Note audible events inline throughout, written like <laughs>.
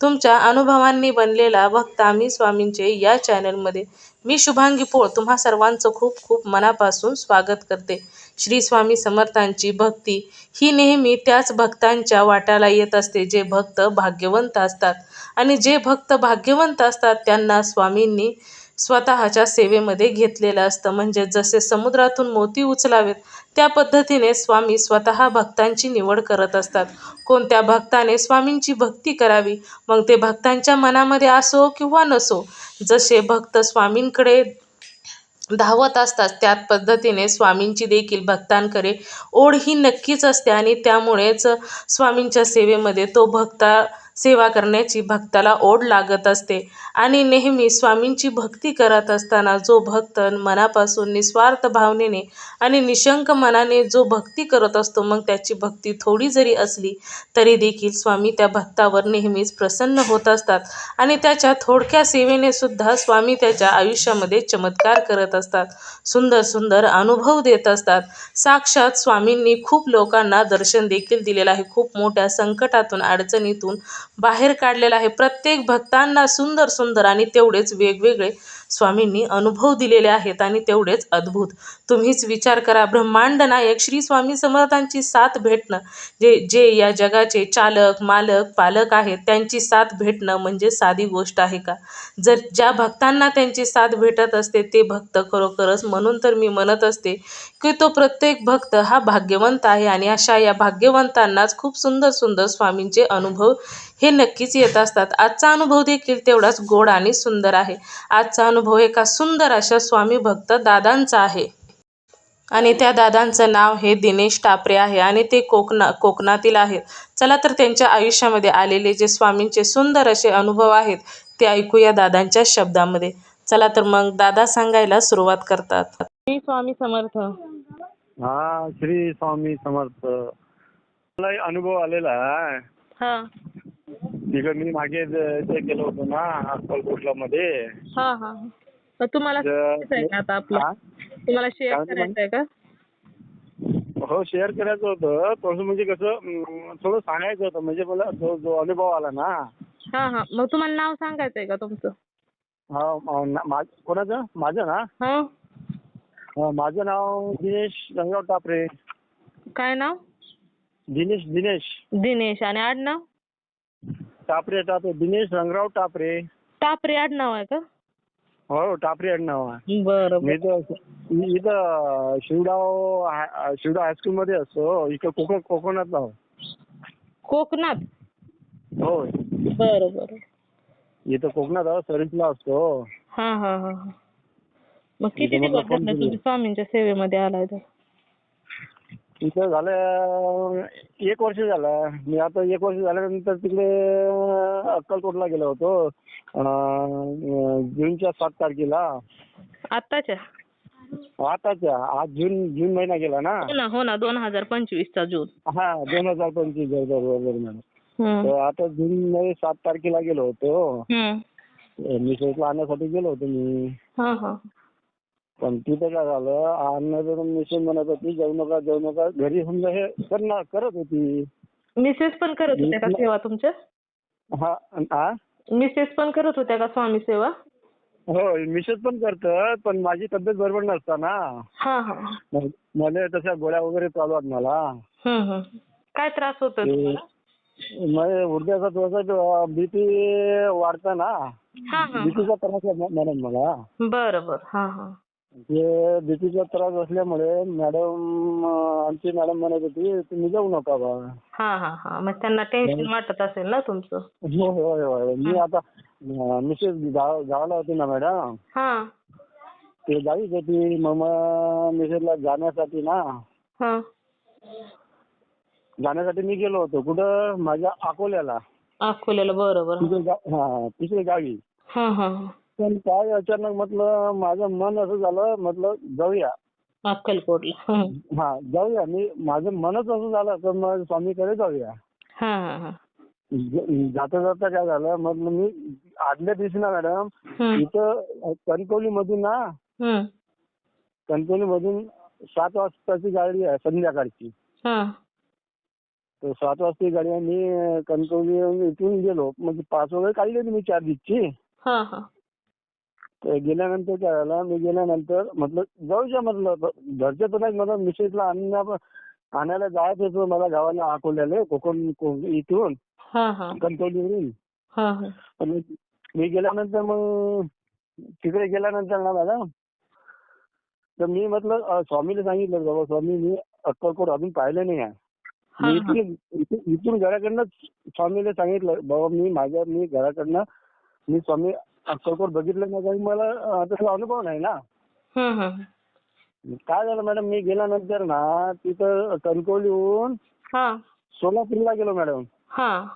तुमच्या अनुभवांनी बनलेला भक्त आम्ही स्वामींचे या चॅनलमध्ये मी शुभांगी पोळ तुम्हा सर्वांचं खूप खूप मनापासून स्वागत करते. श्री स्वामी समर्थांची भक्ती ही नेहमी त्याच भक्तांच्या वाट्याला येत असते जे भक्त भाग्यवंत असतात. आणि जे भक्त भाग्यवंत असतात त्यांना स्वामींनी स्वतःच्या सेवेमध्ये घेतलेलं असतं. म्हणजे जसे समुद्रातून मोती उचलावेत त्या पद्धतीने स्वामी स्वतः भक्तांची निवड करत असतात. कोणत्या भक्ताने स्वामींची भक्ती करावी? मग ते भक्तांच्या मनामध्ये असो किंवा नसो जसे भक्त स्वामींकडे धावत असतात त्याच पद्धतीने स्वामींची देखील भक्तांकडे ओढ ही नक्कीच असते. आणि त्यामुळेच स्वामींच्या सेवेमध्ये तो भक्ता सेवा करण्याची भक्ताला ओढ लागत असते आणि नेहमी स्वामींची भक्ती करत असताना जो भक्त मनापासून निस्वार्थ भावनेने आणि निशंक मनाने जो भक्ती करत असतो मग त्याची भक्ती थोडी जरी असली तरी देखील स्वामी त्या भक्तावर नेहमीच प्रसन्न होत असतात आणि त्याच्या थोडक्या सेवेने सुद्धा स्वामी त्याच्या आयुष्यामध्ये चमत्कार करत असतात. सुंदर सुंदर अनुभव देत असतात. साक्षात स्वामींनी खूप लोकांना दर्शन देखील दिलेलं आहे. खूप मोठ्या संकटातून अडचणीतून बाहेर काढलेलं आहे. प्रत्येक भक्तांना सुंदर सुंदर आणि तेवढेच वेगवेगळे स्वामींनी अनुभव दिलेले आहेत आणि तेवढेच अद्भुत. तुम्हीच विचार करा ब्रह्मांड नायक श्री स्वामी समर्थांची साथ भेटणं जे जे या जगाचे चालक मालक पालक आहेत त्यांची साथ भेटणं म्हणजे साधी गोष्ट आहे का? जर ज्या भक्तांना त्यांची साथ भेटत असते ते भक्त खरोखरच म्हणून तर मी म्हणत असते की तो प्रत्येक भक्त हा भाग्यवंत आहे आणि अशा या भाग्यवंतांनाच खूप सुंदर सुंदर स्वामींचे अनुभव हे नक्कीच येत असतात. आजचा अनुभव देखील तेवढाच गोड आणि सुंदर आहे. आजचा अनुभव एका सुंदर अशा स्वामी भक्त दादांचा आहे. आणि त्या दादांचं नाव हे दिनेश टापरे आहे आणि ते कोकणा कोकणातील आहेत. चला तर त्यांच्या आयुष्यामध्ये आलेले जे स्वामींचे सुंदर असे अनुभव आहेत ते ऐकूया दादांच्या शब्दामध्ये. चला तर मग दादा सांगायला सुरुवात करतात. श्री स्वामी समर्थ. हा श्री स्वामी समर्थ. मला अनुभव आलेला हा. तिकडे मी मागे जे गेलो होतो ना अक्कलकोटला मध्ये. हा हा. मग तुम्हाला तर- का आता आपलं? हा? तुम्हाला शेअर काय म्हणते का? हो शेअर करायचं होतं. थोडंसं म्हणजे कसं अं, थोडं सांगायचं होतं. म्हणजे मला जो जो अनुभव आला ना. हा हा. मग तुम्हाला नाव सांगायचं आहे का तुमचं? हा अं, ना- मा- कोणाचं? माझं ना? हा. माझं नाव दिनेश रंगराव टापरे. काय नाव? दिनेश दिनेश. दिनेश. आणि आडनाव? टापरे टापरे. दिनेश रंगराव टापरे. टापरे आडनाव आहे का? हो टापरे आडनाव आहे. बरं मी बरं तर मी इथं शिवडाव हाय- शिवडाव हायस्कूलमध्ये असतो. इकडं कोकण कोकणात आहो कोकणात? हो. बरं बरं. इथं कोकणात आहो सर्विसला असतो. हा हा हा हा. मग किती इथं दिवस झाले तुम्ही स्वामींच्या सेवेमध्ये आलाय तर? इथं झालं एक वर्ष झालं. मी आता एक वर्ष झाल्यानंतर तिकडे अक्कलकोटला गेलो होतो. जूनच्या सात तारखेला. आत्ताच्या? आताच्या आज जून जून महिना गेला ना? हो ना हो ना. दोन हजार पंचवीसचा जून. हा दोन हजार पंचवीस बरोबर मॅडम. आता जून मध्ये सात तारखेला गेलो होतो. मिसेसला आणण्यासाठी गेलो होतो मी. पण तिथं काय झालं आणण्याचं मिसेस म्हणत होती जाऊ नका जाऊ नका घरी समजा हे करणार करत होती. मिसेस पण करत होत्या का सेवा तुमच्या? हा मिसेस पण करत होत्या का स्वामी सेवा? हो मिसेस पण करतात पण माझी तब्येत बरोबर नसताना. हा हा मग मला तशा गोळ्या वगैरे चालू आहेत मला. हम्म हम्म. काय त्रास होतो तुम्हाला? मला उद्याचा थोडासा बीपी वाढता ना. हा हा बीपीचा त्रास आहे मॅडम मला. बरं बरं. हा हा. ते बीपीचा त्रास असल्यामुळे मॅडम आमची मॅडम म्हणत होती तुम्ही जाऊ नका बा. हा हा हा. मग त्यांना टेन्शन वाटत असेल ना तुमचं? होय होय होय मी आता मिसेस गाव गावाला होती ना मॅडम? हा. ते गावीच होती. मग मिसेसला जाण्यासाठी ना हा. जाण्यासाठी मी गेलो होतो. कुठं? माझ्या अकोल्याला. अकोल्याला बरोबर. गा- हा तिकडे गावी. हा हा हा. पण काय अचानक म्हटलं माझं मन असं झालं म्हटलं जाऊया. अक्कलकोटला हं. जाऊया. मी माझं मनच असं झालं तर मग स्वामीकडे जाऊया. हा हा हा. जाता जाता काय झालं म्हटलं मी आदल्या दिवशी ना मॅडम. इथं कणकवली मधून ना. कणकवली मधून सात वाजताची गाडी आहे संध्याकाळची. हा. तर सात वाजताची गाडी आहे मी कणकवली इथून गेलो. म्हणजे पाच वगैरे काढली मी चार तर गेल्यानंतर काय झालं? मी गेल्यानंतर म्हटलं जाऊया म्हटलं घरचे तर नाही मला मिसेसला आणण्या आणायला जायचं होतं मला गावाला अकोल्याला कोकण को- इथून. हा हा. कणकवलीवरून हा हा. पण मी- गेल्यानंतर मग तिकडे गेल्यानंतर ना मॅडम तर मी म्हटलं अं, स्वामीला सांगितलं बाबा स्वामी मी अक्कलकोट अजून पाहिलं नाही आहे. हा, मी हा. इथून इथून- इथून घराकडनंच स्वामीला सांगितलं बाबा मी माझ्या मी घराकडनं मी स्वामी अक्कलकोट बघितलं नाही कारण मला तसा अनुभव नाही ना. काय झालं मॅडम मी गेल्यानंतर ना तिथं कणकवलीहून हा. सोलापूरला गेलो मॅडम. हा.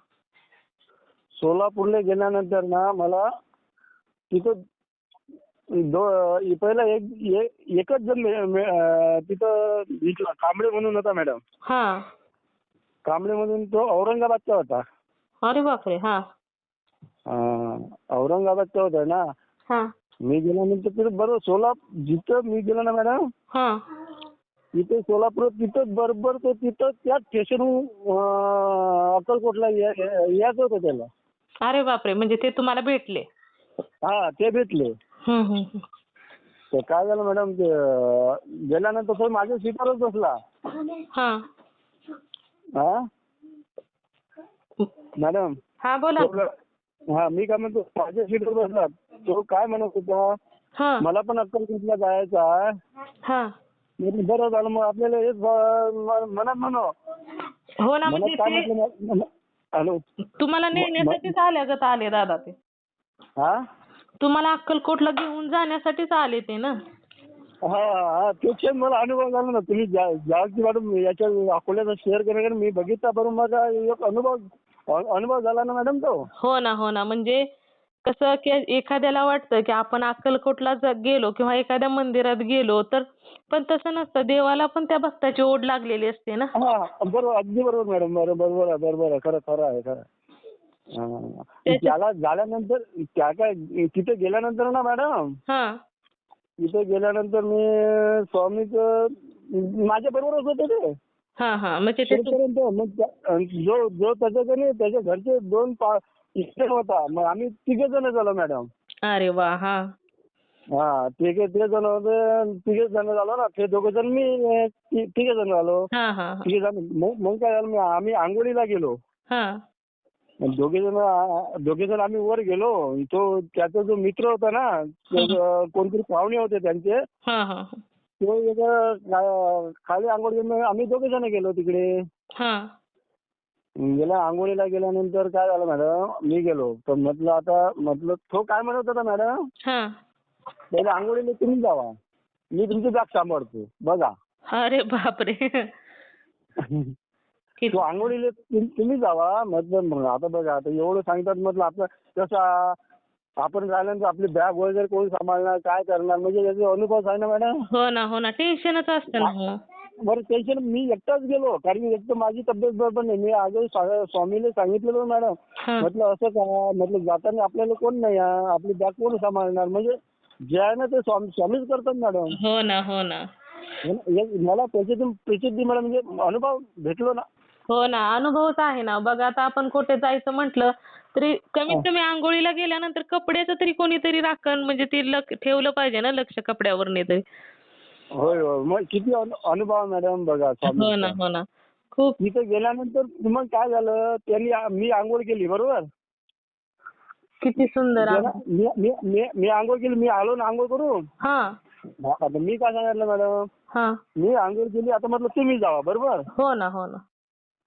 सोलापूरला गेल्यानंतर ना मला तिथं पहिला एक एकच जण तिथं दिसला कांबळे म्हणून होता मॅडम. हा. कांबळे म्हणून तो औरंगाबादचा होता. अरे बापरे हा. औरंगाबादचा होता ना. हा. मी गेल्यानंतर तिथं बरोबर सोला जिथं मी गेलो ना मॅडम हा. तिथे सोलापूर तिथं बरोबर तो तिथं त्याच स्टेशनहून अं, अक्कलकोटला या- या- यायचं होतं त्याला. अरे बापरे म्हणजे ते तुम्हाला भेटले. हा ते भेटले. तर काय झालं मॅडम ते अं, गेल्यानंतर तो माझ्या सीटावरच बसला. हा. हा? मॅडम हा बोला. तो- हा मी काय म्हणतो माझ्या सीटवर बसला तो काय म्हणत होता हा. मला पण अक्कलकोटला जायचं? आहे हा. मी म्हटलं, बरं झालं मग आपल्याला हेच ब- म- मनात म्हणो. हो ना म्हणजे काय ते म्हटलं म- हॅलो. तुम्हाला नेण्यासाठीच आल्यागत आले दादा ते. हा? तुम्हाला अक्कलकोटला घेऊन जाण्यासाठीच आले ते ना? हा हा ते क्षण मला अनुभव झाला ना तुम्ही ज्या ज्याची मॅडम याच्या अकोल्याचा शेअर केलं मी बघितला बरोबर माझा एक अनुभव अनुभव झाला ना मॅडम तो? हो ना हो ना. म्हणजे कसं की एखाद्याला वाटतं की आपण अक्कलकोटला गेलो किंवा एखाद्या मंदिरात गेलो तर पण तसं नसतं. देवाला पण त्या भक्ताची ओढ लागलेली असते ना. हा बरोबर अगदी बरोबर मॅडम बरोबर बरोबर आहे बरोबर आहे खरं खरं आहे खरं आहे. त्याच्या- त्याला झाल्यानंतर त्या काय तिथे गेल्यानंतर ना मॅडम हा. तिथे गेल्यानंतर मी स्वामीच माझ्या बरोबरच होते ते. हा हा. म्हणजे मग अन जो जो त्याच्या घरी त्याच्या घरचे दोन इस्टेट होता. मग आम्ही तिघे जण झालो मॅडम. अरे वा हा. हा तिघे ते जण होते तिघे जण झालो ना. ते दोघे जण मी तिघे जण झालो. हा हा. हा. तिघे जण मग काय झालं आम्ही आंघोळीला गेलो. हा. दोघे जण दोघे जण आम्ही वर गेलो. तो त्याचा जो मित्र होता ना कोणतरी पाहुणे होते त्यांचे. तो खाली आंघोळ घेऊन आम्ही दोघे जण गेलो तिकडे. हा. गेल्या आंघोळीला गेल्यानंतर काय झालं मॅडम मी गेलो. तर म्हटलं आता म्हटलं तो काय म्हणत होता मॅडम? हा. पहिले आंघोळीला तुम्ही जावा. मी तुमची बॅग सांभाळतो. बघा. अरे बापरे. किती तो आंघोळीला तुम- तुम्ही जावा. म्हटलं मग आता बघा. आता एवढं सांगतात म्हटलं आपलं कसं आपण राहिल्यानंतर आपली बॅग वगैरे कोण सांभाळणार काय करणार? म्हणजे याचे अनुभव आहे ना मॅडम. हो ना हो ना. टेन्शनच असतं ना. हो बरं टेन्शन मी एकटाच गेलो कारण एक तर माझी तब्येत बरोबर नाही. मी आज स्वामीला सांगितलेलं मॅडम. हा. म्हटलं असं का? म्हटलं जाताना आपल्याला कोण नाही आहे? आपली बॅग कोण सांभाळणार? म्हणजे जे आहे ना ते स्वामी स्वामीच करतात मॅडम. हो ना हो ना. हे- मला त्याच्यातून प्रसिद्धी मला म्हणजे अनुभव भेटलो ना. हो ना अनुभवच आहे ना. बघा आता आपण कुठे जायचं म्हटलं तरी कमीत कमी आंघोळीला गेल्यानंतर कपड्याचं तरी कोणीतरी राखण म्हणजे ते ठेवलं पाहिजे ना लक्ष कपड्यावर नाही तरी. होय होय. मग किती अनु- अनुभव मॅडम बघा हो ना हो ना. खूप. तिथे गेल्यानंतर मग काय झालं? त्यांनी मी आंघोळ केली बरोबर? किती सुंदर. मी मी मी मी आंघोळ केली मी आलो ना आंघोळ करून? हा. आता मी काय सांगितलं मॅडम? हा. मी आंघोळ केली आता म्हटलं तुम्ही जावा बरोबर? हो ना हो ना.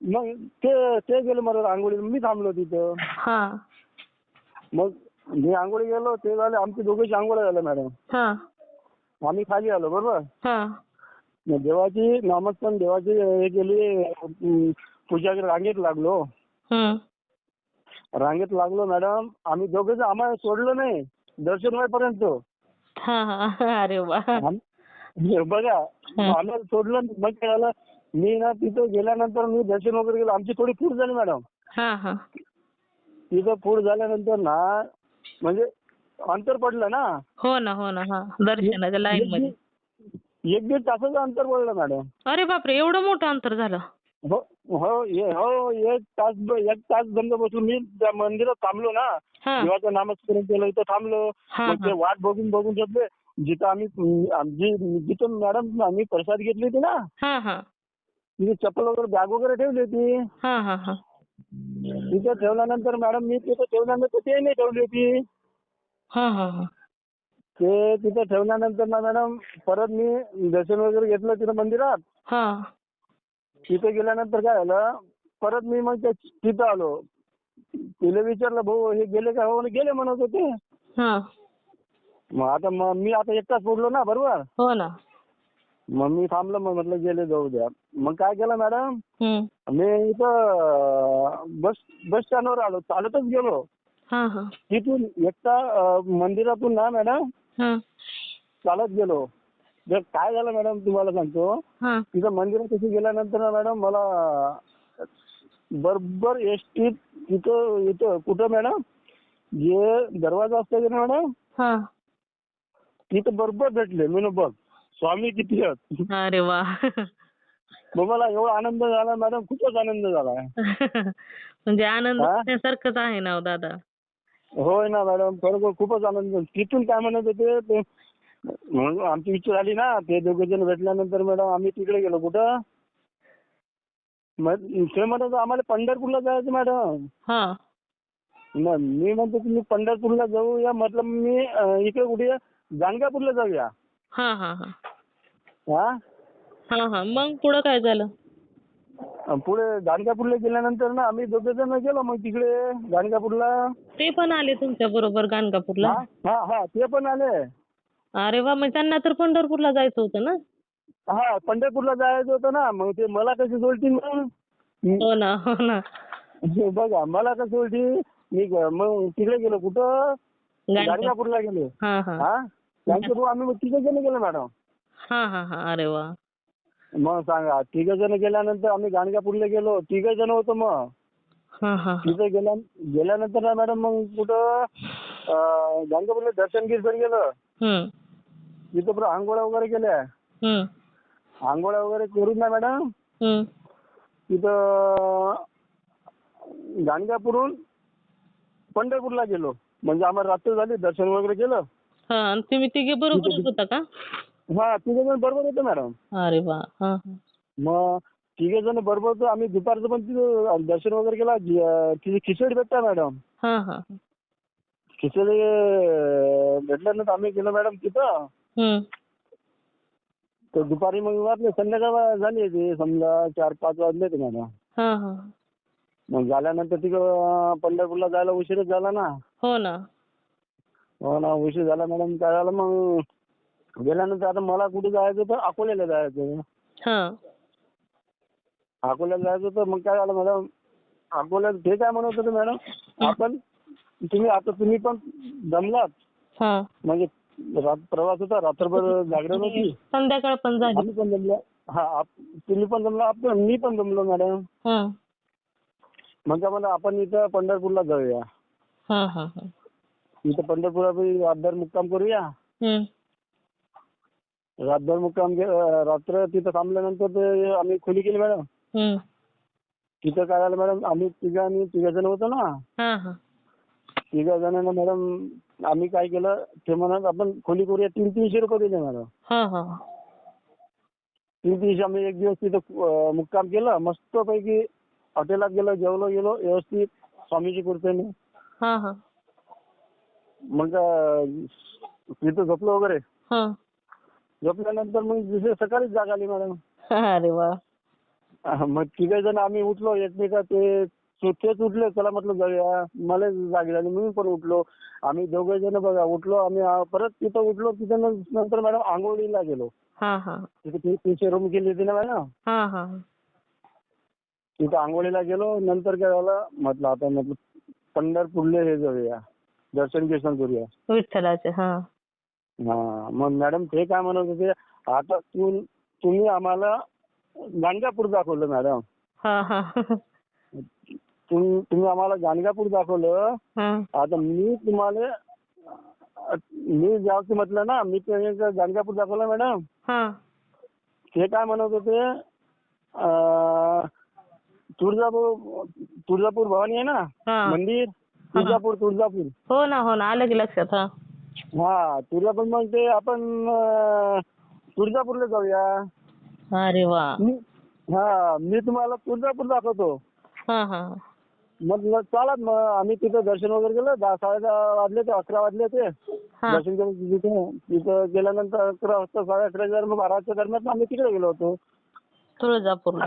मग ते ते गेले मला आंघोळी मी थांबलो तिथं. हा. मग मी आंघोळी गेलो ते झाले आमची दोघीची आंघोळ झाल्या मॅडम. हा. आम्ही खाली आलो बरोबर? हा. मग देवाची नामस्मरण देवाची हे केली पूजा रांगेत लागलो. हम्म. रांगेत लागलो मॅडम. आम्ही दोघे आम्हाला सोडलं नाही दर्शन होईपर्यंत. हा हा. अरे वा. आम- बघा आम्हाला सोडलं नाही. मग काय झालं? मी ना तिथं गेल्यानंतर मी दर्शन वगैरे गेलो आमची थोडी फूट झाली मॅडम. हा हा. तिथं फूट झाल्यानंतर ना म्हणजे अंतर पडलं ना. हो ना हो ना हा. दर्शनाच्या लाईन मध्ये. एक दीड तासाचं अंतर पडलं मॅडम. अरे बापरे एवढं मोठं अंतर झालं. हो हो ये- हो एक तास एक तास बंद बसून मी त्या मंदिरात थांबलो ना. हा. देवाचं नामस्मरण केलं इथं थांबलो. हा, मग ते हा. वाट बघून बघून घेतले. जिथं आम्ही जिथं मॅडम आम्ही प्रसाद घेतली होती ना. हा हा. तिथे चप्पल वगैरे बॅग वगैरे ठेवली होती. हा हा हा. तिथं ठेवल्यानंतर मॅडम मी तिथं ठेवल्यानंतर ते नाही ठेवली होती. हा हा हा. ते तिथं ठेवल्यानंतर ना मॅडम परत मी दर्शन वगैरे घेतलं तिथं मंदिरात. हा. तिथे गेल्यानंतर काय झालं परत मी मग त्या- तिथं आलो. तिला विचारलं भाऊ हे गेले का हो? म्हणे, गेले म्हणत होते. हा. मग आता मग मी आता एकटाच पडलो ना बरोबर? हो ना. मग मी थांबलो मग म्हटलं गेले जाऊ द्या. मग काय केलं मॅडम? मी इथं बस बस स्टँडवर आलो चालतच गेलो. हा हा. तिथून एकटा मंदिरातून ना मॅडम हा. चालत गेलो. जर काय झालं मॅडम तुम्हाला सांगतो? हा. तिथं मंदिरात तिथे गेल्यानंतर ना मॅडम मला बरोबर एस टी तिथं इथं कुठं मॅडम? जे दरवाजा असतो की ना मॅडम? तिथं बरोबर भेटले. मी बघ स्वामी किती आहेत? अरे वा. मला एवढा आनंद झाला मॅडम खूपच आनंद झाला. <laughs> म्हणजे आनंद? होण्यासारखंच आहे ना हो दादा? होय ना मॅडम बरोबर खूपच आनंद झाला. तिथून काय म्हणत होते म्हणून आमची इच्छा झाली ना ते दोघे जण भेटल्यानंतर मॅडम आम्ही तिकडे गेलो. कुठं? ते म्हणत आम्हाला पंढरपूरला जायचं मॅडम. मी म्हणतो मी पंढरपूरला जाऊया म्हटलं मी अं, इकडे कुठे? गाणगापूरला जाऊया. हा? हा हा. मग पुढं काय झालं? अन् पुढे गाणगापूरला गेल्यानंतर ना आम्ही दोघे जण गेलो मग तिकडे गाणगापूरला ते पण आले तुमच्या बरोबर गाणगापूरला? हा हा हा. ते पण आले. अरे वा मग त्यांना तर पंढरपूरला जायचं होतं ना? हा पंढरपूरला जायचं होतं ना. मग ते मला कशी सोडतील मग? हो ना हो ना. बघा मला कसं सोडतील? मी ग- मग तिकडे गेलो कुठं? गाणगा गाणगापूरला गेलो. हा हा. हा? गाणगापूर आम्ही मग तिघे जण गेलो मॅडम. हा हा हा. अरे वा. मग सांगा तिघ जण गेल्यानंतर आम्ही गाणगापूरला गेलो तिघ जण होतो मग. हा हा तिथे गेल्या गेल्यानंतर ना मॅडम मग कुठं अं, गाणगापूरला दर्शन गिर्शन गेलं. हम्म. तिथं पुढं आंघोळ्या वगैरे केल्या. हम्म. आंघोळ्या वगैरे करून ना मॅडम हम्म. तिथं गाणगापूरहून पंढरपूरला गेलो. म्हणजे आम्हाला रात्र झाली दर्शन वगैरे केलं. हा आणि तुम्ही तिघे बरोबरच होता का? हा तिघे जण बरोबर होते मॅडम. अरे वा हा हा. मग तिघे जण बरोबर होतो आम्ही दुपारचं पण तिथं दर्शन वगैरे केला. तिथे खिचडी भेटता मॅडम. हा हा. खिचडी भेटल्यानंतर आम्ही गेलो मॅडम तिथं. हम्म. तर दुपारी मग वाटले संध्याकाळ झाली होती. समजा चार पाच वाजले होते मॅडम. हा हा. मग झाल्यानंतर तिकडं पंढरपूरला जायला उशीरच झाला ना. हो ना. हो ना उशीर झाला मॅडम. काय झालं मग? गेल्यानंतर आता मला कुठे जायचं होतं? अकोल्याला जायचं हा. अकोल्याला जायचं होतं मग काय झालं मॅडम? अकोल्याला ते काय म्हणत होते मॅडम आपण तुम्ही आता तुम्ही पण दमलात हा. म्हणजे प्रवास होता रात्रभर जागरण होती. संध्याकाळ पण झाली. पण जमलो. हा तुम्ही पण जमला आपण मी पण जमलो मॅडम. हा. मग काय म्हणलं आपण इथं पंढरपूरला जाऊया. इथं पंढरपुरात रातभर मुक्काम करूया. रातभर मुक्काम के- रात्र तिथं थांबल्यानंतर ते आम्ही खोली केली मॅडम. हम्म. तिथं काय झालं मॅडम आम्ही तिघा आणि तिघ जण होतो ना. हा हा. तिघा जणांना मॅडम आम्ही काय केलं ते म्हणत आपण खोली करूया तीन तीनशे रुपये दिले मॅडम. हा हा तीन तीनशे आम्ही एक दिवस तिथं अं, मुक्काम केलं मस्तपैकी हॉटेलात गेलो जेवलो गेलो व्यवस्थित स्वामीची कृपेने हा हा. मग अं, तिथं झोपलो वगैरे. हा. झोपल्यानंतर मग दुसऱ्या सकाळीच जाग आली मॅडम. <laughs> अरे वा. मग तिघ जण आम्ही उठलो एकमेका ते ते- तेच उठले चला म्हटलं जाऊया. मला जाग झाली मी पण उठलो. आम्ही दोघे जण बघा उठलो आम्ही परत तिथं उठलो तिथं नंतर मॅडम आंघोळीला गेलो. हा हा. तिथे रूम केली होती ना मॅडम? हा हा. तिथं आंघोळीला गेलो नंतर काय झालं म्हटलं आता म्हटलं पंढरपूरला हे जाऊया दर्शन कीर्तन करूया. विठ्ठलाचे हा मग मॅडम ते काय म्हणत होते आता तू तुम्ही आम्हाला गाणगापूर दाखवलं मॅडम. हा हा. तुम- तुम्ही आम्हाला गाणगापूर दाखवलं. हा. आता मी तुम्हाला मी ज्यावरती म्हटलं ना मी ते गाणगापूर दाखवलं मॅडम. हा. ते काय म्हणत होते अं, तुळजापूर तुळजापूर भवानी आहे ना हा. मंदिर? तुळजापूर तुळजापूर. हो ना हो ना आलं की लक्षात हा. हा तुळजापूर मग ते आपण अं, तुळजापूरला जाऊया. अरे वा. मी हा मी तुम्हाला तुळजापूर दाखवतो. हा हा. म्हटलं चालत मग आम्ही तिथं दर्शन वगैरे केलं दहा साडे दहा वाजले ते अकरा वाजले ते हा. दर्शन केलं तिथे तिथं गेल्यानंतर अकरा वाजता साडे अकरा हजार मग बाराच्या दरम्यान आम्ही तिकडे गेलो होतो. तुळजापूरला.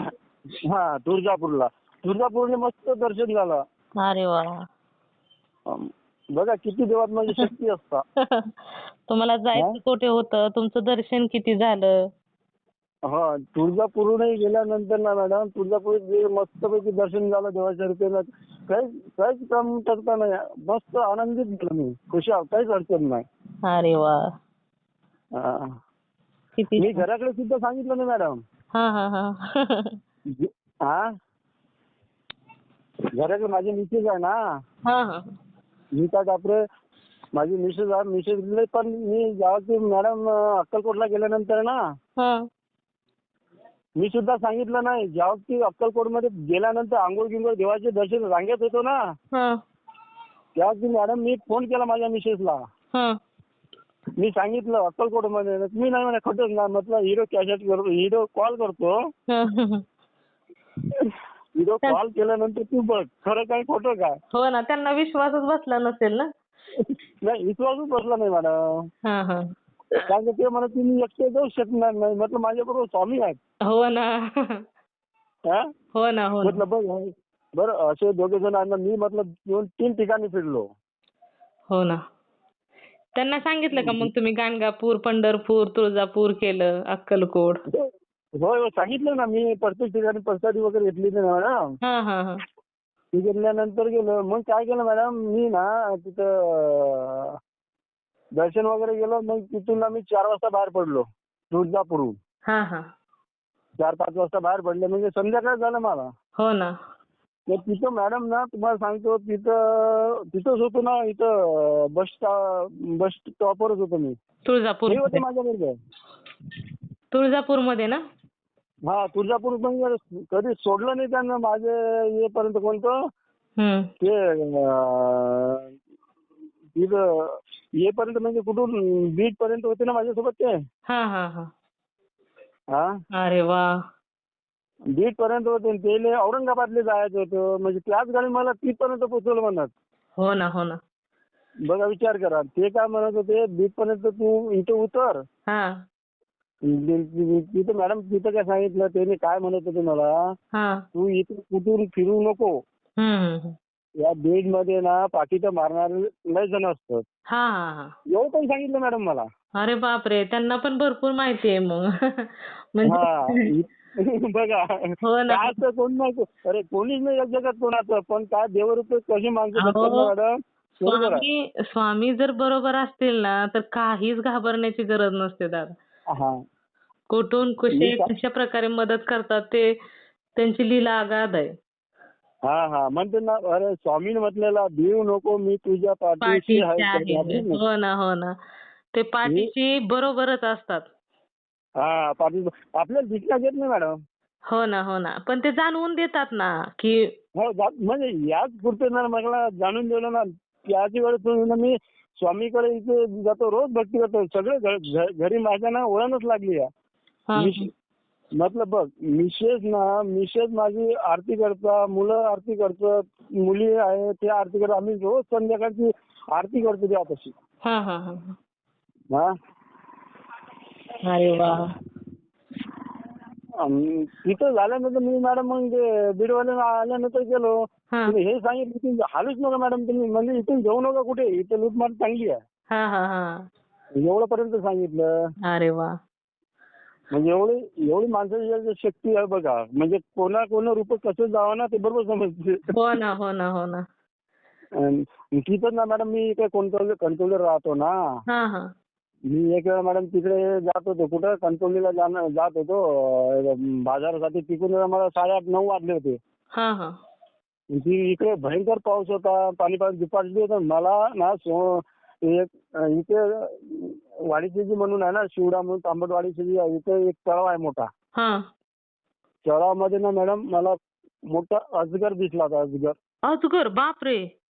हा तुळजापूरला. तुळजापूरने मस्त दर्शन झालं. अरे वा. बघा किती देवात म्हणजे <laughs> शक्ती असता. तुम्हाला जायचं कुठे होतं? तुमचं दर्शन किती झालं? हा तुळजापूरहूनही गेल्यानंतर ना मॅडम तुळजापूर मस्तपैकी दर्शन झालं देवाच्या रूपेनं काहीच काहीच काम करता नाही. मस्त आनंदित झालो मी. खुशाल काहीच अडचण नाही. अरे वा. हा. किती मी घराकडे सुद्धा सांगितलं ना मॅडम. हा हा हा. <laughs> हा? घराकडे माझी मिसेस आहे ना. हा नीता कापरे माझी मिसेस आहे मिसेसले पण मी जेव्हा की मॅडम अक्कलकोटला गेल्यानंतर ना हा. मी सुद्धा सांगितलं नाही. जेव्हा की अक्कलकोटमध्ये गेल्यानंतर आंघोळ गिंघोळ देवाचे दर्शन रांगेत होतो ना हा. तेव्हा की मॅडम मी फोन केला माझ्या मिसेसला. हा. मी सांगितलं अक्कलकोटमध्ये मी नाही म्हणा खोटंच ना म्हटलं हिरो कॅशेट करतो हिरो कॉल करतो. हिरो कॉल केल्यानंतर तू बघ खरं काय खोटं काय? हो ना त्यांना विश्वासच बसला नसेल ना? नाही विश्वासच बसला नाही मॅडम. हा हा. कारण की ते म्हणत तुम्ही एकटे जाऊ शकणार नाही. म्हटलं माझ्याबरोबर स्वामी आहेत. हो ना. हा? हो ना हो ना. म्हटलं बघ बरं असे दोघे जण आहेत ना मी म्हटलं दोन तीन ठिकाणी फिरलो. हो ना. त्यांना सांगितलं का मग तुम्ही गाणगापूर पंढरपूर तुळजापूर केलं अक्कलकोट? होय होय सांगितलं ना मी प्रत्येक ठिकाणी प्रसादी वगैरे घेतली ना मॅडम. हा हा हा. ती घेतल्यानंतर गेलो मग काय केलं मॅडम मी ना तिथं अं, दर्शन वगैरे गेलो मग तिथून आम्ही चार वाजता बाहेर पडलो तुळजापूरहून हा हा. चार पाच वाजता बाहेर पडले म्हणजे संध्याकाळ झालं मला. हो ना. मग तिथं मॅडम ना तुम्हाला सांगतो तिथं तिथंच होतो ना इथं बस बस स्टॉपवरच होतो मी. तुळजापूर हे होते माझ्या बरोबर तुळजापूरमध्ये ना? हा तुळजापूर म्हणजे कधी सोडलं नाही त्यांना माझे येपर्यंत कोणतं? हम्म. ते अं, तिथं येपर्यंत म्हणजे कुठून बीड पर्यंत होते ना माझ्यासोबत ते? हा हा हा. हा? अरे वा. बीड पर्यंत होते आणि ते औरंगाबादले जायचं होतं. म्हणजे त्याच गाडी मला तिथपर्यंत पोहोचवलं म्हणत. हो ना हो ना. बघा विचार करा. ते काय म्हणत होते बीड पर्यंत तू इथं उतर. हा. तिथं मॅडम तिथं काय सांगितलं? त्याने काय म्हणत होते मला? हा. तू इथून कुठून फिरू नको. हम्म हम्म. या बीडमध्ये ना पाठीचं मारणारे लय जण असतात. हा हा हा. एवढं पण सांगितलं मॅडम मला. अरे बापरे त्यांना पण भरपूर माहिती आहे मग. <laughs> हा म्हणजे <laughs> बघा. हो ना. काय असं कोण नाही अरे कोणीच नाही या जगात कोणाचं पण काय देवरूप कशी माणसं अहो, बघतात ना मॅडम? बरोबर आहे. स्वामी स्वामी जर बरोबर असतील ना तर काहीच घाबरण्याची गरज नसते दादा. कुठून कसे मी का- कशा प्रकारे मदत करतात ते त्यांची लीला अगाध आहे. हा हा. म्हणते ना अरे स्वामीने म्हटलेला भिऊ नको मी तुझ्या पाठीशी पाठीशी आहे. पाठीशी. हो ना हो ना. ते पाठीशी बरोबरच असतात. हा पाठी आपल्याला दिसण्यात येत नाही मॅडम. हो ना हो ना. पण ते जाणवून देतात ना की हो म्हणजे याच पुरते ना मला जाणून दिलं ना याची वेळ तुम्ही ना मी स्वामीकडे इथे जातो रोज भक्ती करतो. सगळे घरी माझ्या ना ओळखच लागली आहे. मिश- मतलब बघ मिसेस ना मिसेस माझी आरती करता मुलं आरती करतात मुली आहे ते आरती करतात. आम्ही रोज संध्याकाळची आरती करतो हा हा हा. हा? अरे वा. अं, तिथं झाल्यानंतर मी मॅडम मग ते बीडवाले आल्यानंतर गेलो. हा. तुम्ही हे सांगितलं की हालूच नका मॅडम तुम्ही म्हणजे इथून जाऊ नका कुठे? इथं लूटमार चांगली आहे. हा हा हा. एवढं पर्यंत सांगितलं. अरे वा. म्हणजे एवढी एवढी माणसाची शक्ती आहे बघा. म्हणजे कोणा कोणा रूप कसं जावं ना ते बरोबर समजते. हो ना हो ना हो ना. तिथं ना मॅडम मी इकडे कंट्रोल कंट्रोलर राहतो ना. हा हा. मी एक वेळा मॅडम तिकडे जात होतो. कुठं? जाणं जात होतो. अं, बाजारासाठी तिकडून मला साडेआठ नऊ वाजले होते. हा हा. ती इकडे भयंकर पाऊस होता. पाणी पाणी दुपारची होतं. मला ना सो एक इथे वाडीची म्हणून आहे ना शिवडा म्हणून तांबटवाडीची जी आहे, इथे एक तळाव आहे मोठा. हा. तळावामध्ये ना मॅडम मला मोठा अजगर दिसला होता अजगर. अजगर? बापरे!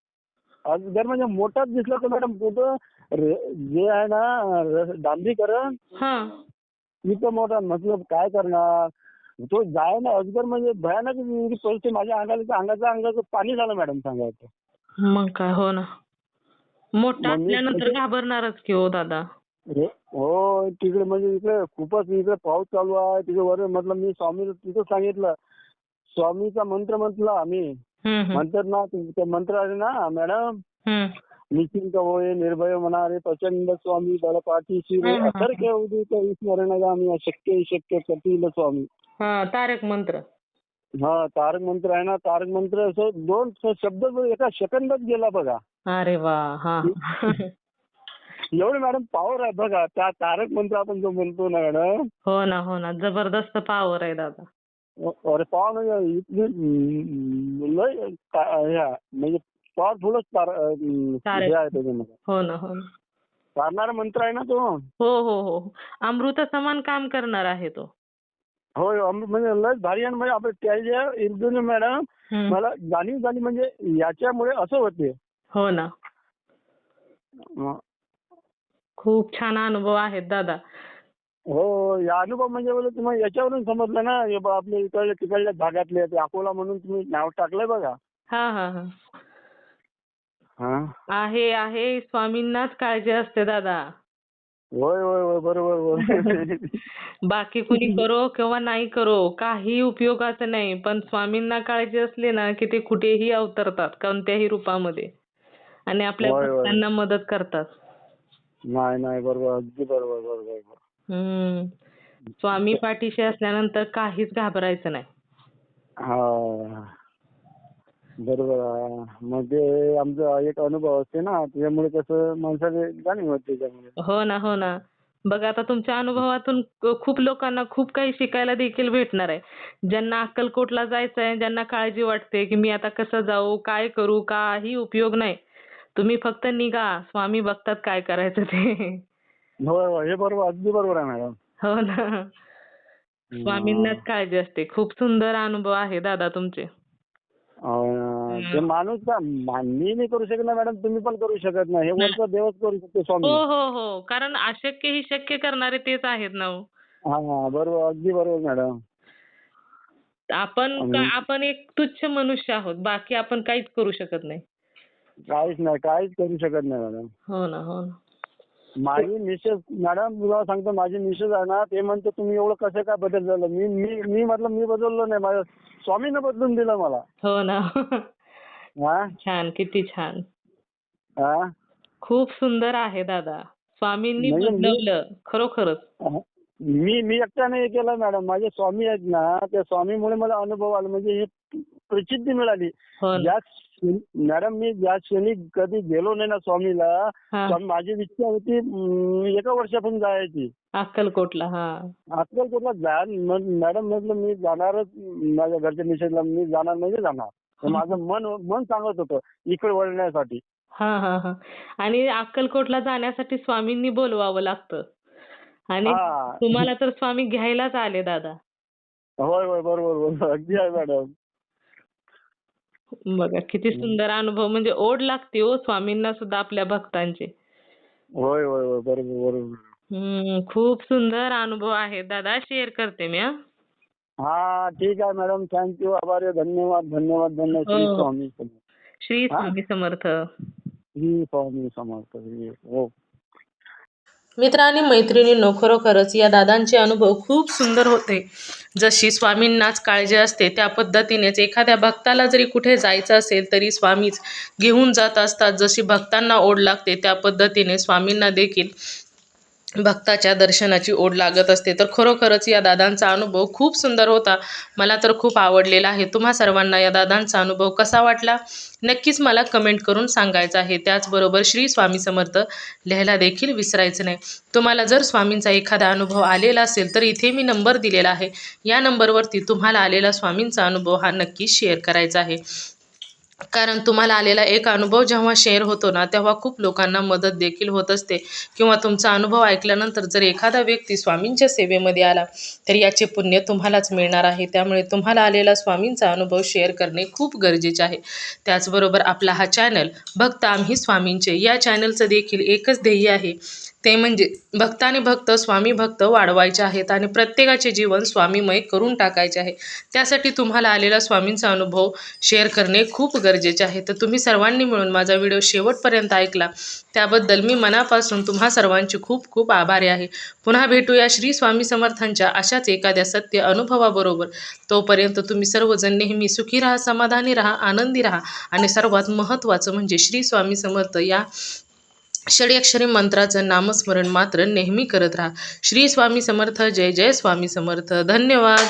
अजगर म्हणजे मोठाच दिसला होता मॅडम. कुठं जे आहे ना डांबरीकरण इथं मोठा मतलब काय करणार? तो जाय ना अजगर म्हणजे भयानक परिस्थिती माझ्या अंगाला अंगाचं अंगाचं पाणी झालं मॅडम सांगायचं. मग काय हो ना. मोठा असल्यानंतर घाबरणारच की हो दादा. हो तिकडे म्हणजे इकडे खूपच इकडे पाऊस चालू आहे. तिकडे वर म्हटलं मी स्वामी तिथं सांगितलं. स्वामीचा मंत्र म्हटलं आम्ही. म्हणतात ना मंत्र आहे ना मॅडम. निश्चिंत होय निर्भय होणारे प्रचंड स्वामी बलपाठीशी रे हम्म. असर्क्य उदित स्मरण गामी अशक्य शक्य कपिल स्वामी. हा तारक मंत्र. हा तारक मंत्र आहे ना तारक मंत्र असं दोन शब्द एका सेकंदात गेला बघा. अरे वा हा. <laughs> एवढे मॅडम पॉवर आहे बघा त्या तारक मंत्र आपण जो म्हणतो ना मॅडम. हो ना हो ना जबरदस्त पावर आहे दादा. अरे पॉवर म्हणजे पॉवरफुलच. हे हो ना हो ना. मंत्र आहे ना तो? हो हो हो. अमृत समान काम करणार आहे तो. अमृत म्हणजे लय भारी आहे म्हणजे आपण त्याच्या इर्दून मॅडम. मला जाणीव झाली म्हणजे याच्यामुळे असं होते. हो ना. हं. खूप छान अनुभव आहेत दादा. हो या अनुभव म्हणजे तुम्हाला याच्यावरून समजलं ना हे आपल्या इकडल्या तिकडल्या भागातले अकोला म्हणून तुम्ही नाव टाकलंय बघा. हा हा हा हा. आहे आहे. स्वामींनाच काळजी असते दादा. होय होय होय. बरोबर. <laughs> बाकी कुणी करो किंवा नाही करो काही उपयोगाचं नाही. पण स्वामींना काळजी असली ना की ते कुठेही अवतरतात कोणत्याही रूपामध्ये. आणि आपल्या होय, होय. भक्तांना मदत करतात. नाही नाही. बरोबर. अगदी बरोबर बरोबर बरोबर. हम्म. स्वामी पाठीशी असल्यानंतर काहीच घाबरायचं नाही. हा. बरोबर आहे. मग ते आमचा एक अनुभव असते ना त्याच्यामुळे कसं माणसाला जाणीव होते त्याच्यामुळे. हो ना हो ना. बघा आता तुमच्या अनुभवातून खूप लोकांना खूप काही शिकायला देखील भेटणार आहे. ज्यांना अक्कलकोटला जायचं आहे ज्यांना काळजी वाटते की मी आता कसं जाऊ काय करू काही उपयोग नाही. तुम्ही फक्त निघा. स्वामी बघतात काय करायचं ते. होय होय हे बरोबर अगदी बरोबर आहे मॅडम. हो ना. स्वामींनाच काळजी असते. खूप सुंदर अनुभव आहे दादा तुमचे. अं, ते माणूस का मा- नाही करू शकत ना मॅडम तुम्ही पण करू शकत नाही. हे वरचा देवच करू शकतो स्वामी. हो हो हो. कारण अशक्य ही शक्य करणारे तेच आहेत ना हो. हा बरोबर अगदी बरोबर मॅडम. आपण का- आणि- आपण एक तुच्छ मनुष्य आहोत बाकी आपण काहीच करू शकत नाही. काहीच नाही काहीच करू शकत नाही मॅडम. हो ना हो ना. माझी मिसेस मॅडम तुला सांगतो माझी मिसेस आहे ना ते म्हणते तुम्ही एवढं कसं काय बदल झालं? मी मी मी म्हटलं मी बदललो नाही माझ्या स्वामीनं बदलून दिलं मला. हो ना. <laughs> हा? छान किती छान. हा? खूप सुंदर आहे दादा. स्वामींनी म्हणजे मी- बदलवलं खरोखरच. मी मी एकट्याने हे केलं मॅडम. माझे स्वामी आहेत ना त्या स्वामीमुळे मला अनुभव आला. म्हणजे हे प्रसिद्धी मिळाली. हो ना. ज्या क्षणी- मॅडम मी ज्या क्षणी कधी गेलो नाही ना स्वामीला हा. स्वामी- माझी इच्छा होती अं, एका वर्षापासून जायची. अक्कलकोटला हा. अक्कलकोटला जा मग मॅडम म्हटलं मी जाणारच माझ्या घरच्या मिसेसला मी जाणार म्हणजे जाणार. माझं मन मन सांगत होतं इकडे वळण्यासाठी. हा हा हा. आणि अक्कलकोटला जाण्यासाठी स्वामींनी बोलवावं लागतं. आणि तुम्हाला तर स्वामी घ्यायलाच आले दादा. होय होय बरोबर बरोबर. अगदी आहे मॅडम. बघा किती सुंदर अनुभव. म्हणजे ओढ लागते हो स्वामींना सुद्धा आपल्या भक्तांची. होय होय होय. बरोबर बरोबर. हम्म खूप सुंदर अनुभव आहे. दादा शेअर करते मी हा. हा ठीक आहे मॅडम. थँक्यू आभार आहे. धन्यवाद धन्यवाद धन्यवाद. श्री हो. स्वामी समर्थ. श्री हा? स्वामी समर्थ. श्री स्वामी समर्थ. श्री- हो. मित्र आणि मैत्रिणींनो खरोखरच या दादांचे अनुभव खूप सुंदर होते. जशी स्वामींनाच काळजी असते त्या पद्धतीनेच एखाद्या भक्ताला जरी कुठे जायचं असेल तरी स्वामीच घेऊन जात असतात. जशी भक्तांना ओढ लागते त्या पद्धतीने स्वामींना देखील भक्ताच्या दर्शनाची ओढ लागत असते. तर खरोखरच या दादांचा अनुभव खूप सुंदर होता. मला तर खूप आवडलेला आहे. तुम्हा सर्वांना या दादांचा अनुभव कसा वाटला? नक्कीच मला कमेंट करून सांगायचं आहे. त्याचबरोबर श्री स्वामी समर्थ लिहायला देखील विसरायचं नाही. तुम्हाला जर स्वामींचा एखादा अनुभव आलेला असेल तर इथे मी नंबर दिलेला आहे. या नंबरवरती तुम्हाला आलेला स्वामींचा अनुभव हा नक्की शेअर करायचा आहे. कारण तुम्हाला आलेला एक अनुभव जेव्हा शेअर होतो ना तेव्हा खूप लोकांना मदत देखील होत असते. किंवा तुमचा अनुभव ऐकल्यानंतर जर एखादा व्यक्ती स्वामींच्या सेवेमध्ये आला तर याचे पुण्य तुम्हालाच मिळणार आहे. त्यामुळे तुम्हाला आलेला स्वामींचा अनुभव शेअर करणे खूप गरजेचे आहे. त्याचबरोबर आपला हा चॅनल भक्त आम्ही स्वामींचे या चॅनलचं देखील एकच ध्येय आहे. ते म्हणजे भक्ताने भक्त स्वामी भक्त वाढवायचे आहेत आणि प्रत्येकाचे जीवन स्वामीमय करून टाकायचे आहे. त्यासाठी तुम्हाला आलेला स्वामींचा अनुभव शेअर करणे खूप गरजेचे आहे. तर तुम्ही सर्वांनी मिळून माझा व्हिडिओ शेवटपर्यंत ऐकला. त्याबद्दल मी मनापासून तुम्हा सर्वांची खूप खूप आभारी आहे. पुन्हा भेटूया श्री स्वामी समर्थांच्या अशाच एखाद्या सत्य अनुभवाबरोबर. तोपर्यंत तुम्ही सर्वजण नेहमी सुखी राहा समाधानी राहा आनंदी राहा आणि सर्वात महत्त्वाचं म्हणजे श्री स्वामी समर्थ या षडक्षरी मंत्राचं नामस्मरण मात्र नेहमी करत राहा. श्री स्वामी समर्थ जय जय स्वामी समर्थ. धन्यवाद.